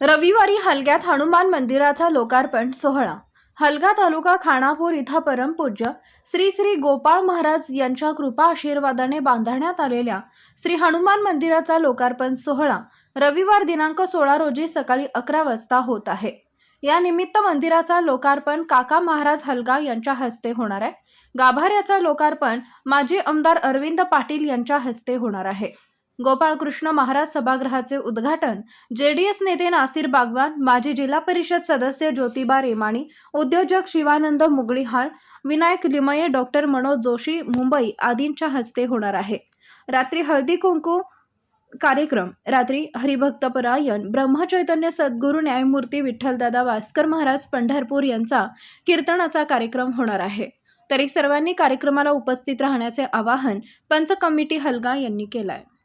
रविवारी हलग्यात हनुमान मंदिराचा लोकार्पण सोहळा. हलगा तालुका खानापूर इथं परमपूज्य श्री श्री गोपाळ महाराज यांच्या कृपा आशीर्वादाने बांधण्यात आलेल्या श्री हनुमान मंदिराचा लोकार्पण सोहळा रविवार दिनांक सोळा रोजी सकाळी अकरा वाजता होत आहे. या निमित्त मंदिराचा लोकार्पण काका महाराज हलगा यांच्या हस्ते होणार आहे. गाभाऱ्याचा लोकार्पण माजी आमदार अरविंद पाटील यांच्या हस्ते होणार आहे. गोपाळकृष्ण महाराज सभागृहाचे उद्घाटन जेडीएस नेते नासिर बागवान माजी जिल्हा परिषद सदस्य ज्योतिबा रेमाणी उद्योजक शिवानंद मुगळीहाळ विनायक लिमये डॉक्टर मनोज जोशी मुंबई आदींच्या हस्ते होणार आहे. रात्री हळदी कुंकू कार्यक्रम. रात्री हरिभक्तपरायण ब्रह्मचैतन्य सद्गुरू न्यायमूर्ती विठ्ठलदादा वास्कर महाराज पंढरपूर यांचा कीर्तनाचा कार्यक्रम होणार आहे. तरी सर्वांनी कार्यक्रमाला उपस्थित राहण्याचे आवाहन पंच कमिटी हलगा यांनी केलं आहे